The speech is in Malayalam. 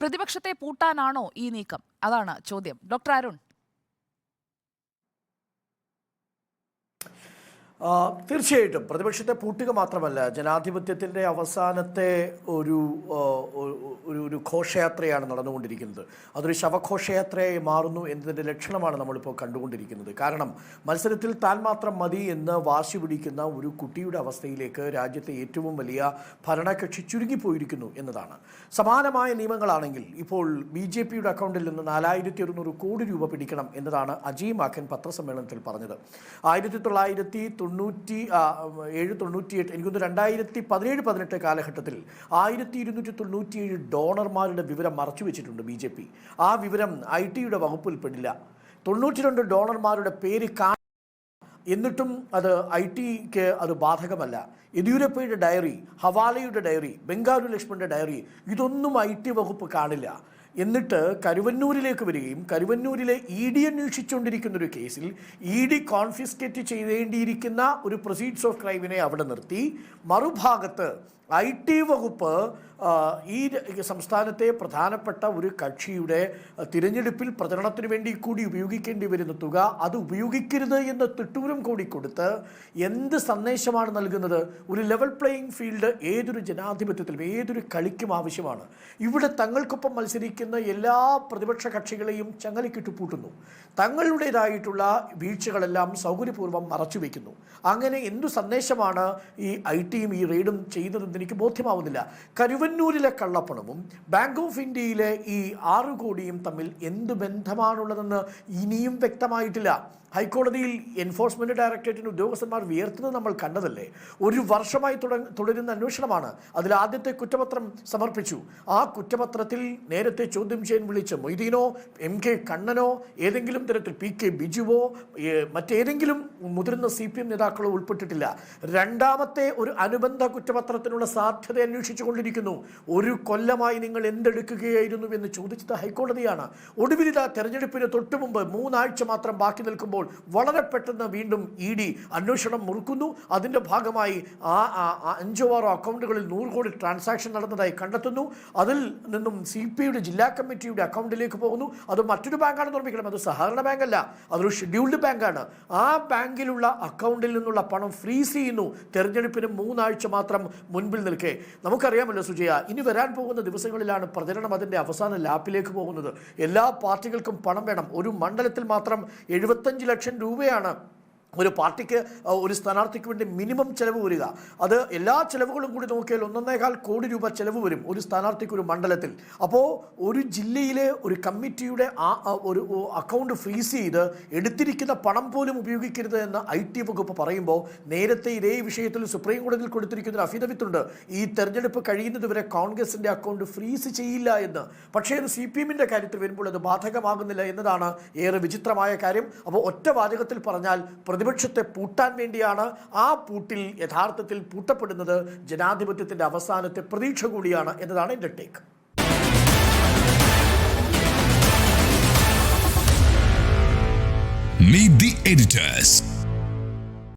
പ്രതിപക്ഷത്തെ പൂട്ടാനാണോ ഈ നീക്കം? അതാണ് ചോദ്യം. ഡോക്ടർ അരുൺ ആ, തീർച്ചയായിട്ടും. പ്രതിപക്ഷത്തെ പൂട്ടുക മാത്രമല്ല ജനാധിപത്യത്തിന്റെ അവസാനത്തെ ഒരു ഒരു ഒരു- ഘോഷയാത്രയാണ് നടന്നുകൊണ്ടിരിക്കുന്നത്. അതൊരു ശവഘോഷയാത്രയായി മാറുന്നു എന്നതിന്റെ ലക്ഷണമാണ് നമ്മളിപ്പോൾ കണ്ടുകൊണ്ടിരിക്കുന്നത്. കാരണം മത്സരത്തിൽ താൻ മാത്രം മതി എന്ന് വാശി പിടിക്കുന്ന ഒരു കുട്ടിയുടെ അവസ്ഥയിലേക്ക് രാജ്യത്തെ ഏറ്റവും വലിയ ഭരണകക്ഷി ചുരുങ്ങിപ്പോയിരിക്കുന്നു എന്നതാണ്. സമാനമായ നിയമങ്ങളാണെങ്കിൽ ഇപ്പോൾ ബി ജെ പിയുടെ അക്കൗണ്ടിൽ നിന്ന് നാലായിരത്തി ഒരുന്നൂറ് കോടി രൂപ പിടിക്കണം എന്നതാണ് അജയ് മാക്കൻ പത്രസമ്മേളനത്തിൽ പറഞ്ഞത്. ആയിരത്തി തൊള്ളായിരത്തി തൊണ്ണൂറ്റി ഏഴ് തൊണ്ണൂറ്റി എട്ട് എനിക്കൊന്ന് രണ്ടായിരത്തി പതിനേഴ് പതിനെട്ട് കാലഘട്ടത്തിൽ ആയിരത്തി ഇരുന്നൂറ്റി തൊണ്ണൂറ്റിയേഴ് ഡോണർമാരുടെ വിവരം മറച്ചു വെച്ചിട്ടുണ്ട് ബി ജെ പി. ആ വിവരം ഐ ടിയുടെ വകുപ്പിൽപ്പെടില്ല തൊണ്ണൂറ്റി രണ്ട് ഡോണർമാരുടെ പേര് കാ എന്നിട്ടും അത് ഐ ടിക്ക് അത് ബാധകമല്ല. യെദ്യൂരപ്പയുടെ ഡയറി ഹവാലയുടെ ഡയറി ബംഗാരു ലക്ഷ്മണിന്റെ ഡയറി ഇതൊന്നും ഐ ടി വകുപ്പ് കാണില്ല. എന്നിട്ട് കരുവന്നൂരിലേക്ക് വരികയും കരുവന്നൂരിലെ ഇ ഡി അന്വേഷിച്ചുകൊണ്ടിരിക്കുന്ന ഒരു കേസിൽ ഇ ഡി കോൺഫിസ്കേറ്റ് ചെയ്യേണ്ടിയിരിക്കുന്ന ഒരു പ്രൊസീഡ്സ് ഓഫ് ക്രൈമിനെ അവിടെ നിർത്തി. മറുഭാഗത്ത് ഐ ടി വകുപ്പ് ഈ സംസ്ഥാനത്തെ പ്രധാനപ്പെട്ട ഒരു കക്ഷിയുടെ തിരഞ്ഞെടുപ്പിൽ പ്രചരണത്തിന് വേണ്ടി കൂടി ഉപയോഗിക്കേണ്ടി വരുന്ന തുക അത് ഉപയോഗിക്കരുത് എന്ന് തിട്ടൂരം കൂടി കൊടുത്ത് എന്ത് സന്ദേശമാണ് നൽകുന്നത്? ഒരു ലെവൽ പ്ലേയിങ് ഫീൽഡ് ഏതൊരു ജനാധിപത്യത്തിലും ഏതൊരു കളിക്കും ആവശ്യമാണ്. ഇവിടെ തങ്ങൾക്കൊപ്പം മത്സരിക്കുന്ന എല്ലാ പ്രതിപക്ഷ കക്ഷികളെയും ചങ്ങലക്കിട്ട് പൂട്ടുന്നു. തങ്ങളുടേതായിട്ടുള്ള വീഴ്ചകളെല്ലാം സൗകര്യപൂർവം മറച്ചു വയ്ക്കുന്നു അങ്ങനെ എന്തു സന്ദേശമാണ് ഈ ഐ ടിയും ഈ റെയ്ഡും ചെയ്യുന്നതെന്ന് എനിക്ക് ബോധ്യമാവുന്നില്ല. കരുവന്നൂരിലെ കള്ളപ്പണവും ബാങ്ക് ഓഫ് ഇന്ത്യയിലെ ഈ ആറു കോടിയും തമ്മിൽ എന്ത് ബന്ധമാണുള്ളതെന്ന് ഇനിയും വ്യക്തമായിട്ടില്ല. ഹൈക്കോടതിയിൽ എൻഫോഴ്സ്മെന്റ് ഡയറക്ടറേറ്റിന് ഉദ്യോഗസ്ഥന്മാർ വിയർത്തുന്നത് നമ്മൾ കണ്ടതല്ലേ? ഒരു വർഷമായി തുട- തുടരുന്ന അന്വേഷണമാണ്. അതിൽ ആദ്യത്തെ കുറ്റപത്രം സമർപ്പിച്ചു. ആ കുറ്റപത്രത്തിൽ നേരത്തെ ചോദ്യം ചെയ്യാൻ വിളിച്ച മൊയ്തീനോ എം കെ കണ്ണനോ ഏതെങ്കിലും തരത്തിൽ പി കെ ബിജുവോ മറ്റേതെങ്കിലും മുതിർന്ന സി പി എം നേതാക്കളോ ഉൾപ്പെട്ടിട്ടില്ല. രണ്ടാമത്തെ ഒരു അനുബന്ധ കുറ്റപത്രത്തിനുള്ള സാധ്യത അന്വേഷിച്ചു കൊണ്ടിരിക്കുന്നു. ഒരു കൊല്ലമായി നിങ്ങൾ എന്തെടുക്കുകയായിരുന്നു എന്ന് ചോദിച്ചത് ഹൈക്കോടതിയാണ്. ഒടുവിലിത തെരഞ്ഞെടുപ്പിന് തൊട്ടു മുമ്പ് മൂന്നാഴ്ച മാത്രം ബാക്കി നിൽക്കുമ്പോൾ വളരെ പെട്ടെന്ന് വീണ്ടും ഇ ഡി അന്വേഷണം മുറുക്കുന്നു. അതിന്റെ ഭാഗമായി ആ അഞ്ചോ ആറോ അക്കൗണ്ടുകളിൽ നൂറ് കോടി ട്രാൻസാക്ഷൻ നടന്നതായി കണ്ടെത്തുന്നു. അതിൽ നിന്നും സി പി ഐയുടെ ജില്ലാ കമ്മിറ്റിയുടെ അക്കൗണ്ടിലേക്ക് പോകുന്നു. അത് മറ്റൊരു ബാങ്കാണ് നിർമ്മിക്കണം അത് സഹകരണ ബാങ്കല്ല. അതൊരു ഷെഡ്യൂൾഡ് ബാങ്കാണ്. ആ ബാങ്കിലുള്ള അക്കൗണ്ടിൽ നിന്നുള്ള പണം ഫ്രീസ് ചെയ്യുന്നു. തെരഞ്ഞെടുപ്പിന് മൂന്നാഴ്ച മാത്രം മുൻപിൽ നിൽക്കെ. നമുക്കറിയാമല്ലോ സുജയ ഇനി വരാൻ പോകുന്ന ദിവസങ്ങളിലാണ് പ്രചരണം അതിന്റെ അവസാന ലാപ്പിലേക്ക് പോകുന്നത്. എല്ലാ പാർട്ടികൾക്കും പണം വേണം. ഒരു മണ്ഡലത്തിൽ മാത്രം എഴുപത്തഞ്ച് ലക്ഷം രൂപയാണ് ഒരു പാർട്ടിക്ക് ഒരു സ്ഥാനാർത്ഥിക്ക് വേണ്ടി മിനിമം ചെലവ് വരിക. അത് എല്ലാ ചെലവുകളും കൂടി നോക്കിയാൽ ഒന്നൊന്നേകാൽ കോടി രൂപ ചെലവ് വരും ഒരു സ്ഥാനാർത്ഥിക്ക് ഒരു മണ്ഡലത്തിൽ. അപ്പോൾ ഒരു ജില്ലയിലെ ഒരു കമ്മിറ്റിയുടെ ആ ഒരു അക്കൗണ്ട് ഫ്രീസ് ചെയ്ത് എടുത്തിരിക്കുന്ന പണം പോലും ഉപയോഗിക്കരുത് എന്ന് ഐ ടി വകുപ്പ് പറയുമ്പോൾ നേരത്തെ ഇതേ വിഷയത്തിൽ സുപ്രീം കോടതിയിൽ കൊടുത്തിരിക്കുന്ന ഒരു അഫിഡവിറ്റുണ്ട് ഈ തെരഞ്ഞെടുപ്പ് കഴിയുന്നതുവരെ കോൺഗ്രസിന്റെ അക്കൗണ്ട് ഫ്രീസ് ചെയ്യില്ല എന്ന്. പക്ഷേ അത് സി പി എമ്മിന്റെ കാര്യത്തിൽ വരുമ്പോൾ അത് ബാധകമാകുന്നില്ല എന്നതാണ് ഏറെ വിചിത്രമായ കാര്യം. അപ്പോൾ ഒറ്റ വാചകത്തിൽ പറഞ്ഞാൽ പ്രതിപക്ഷത്തെ പൂട്ടാൻ വേണ്ടിയാണ് ആ പൂട്ടിൽ യഥാർത്ഥത്തിൽ പൂട്ടപ്പെടുന്നത് ജനാധിപത്യത്തിന്റെ അവസാനത്തെ പ്രതീക്ഷ കൂടിയാണ് എന്നതാണ് എന്റെ ടേക്ക് Meet the editors.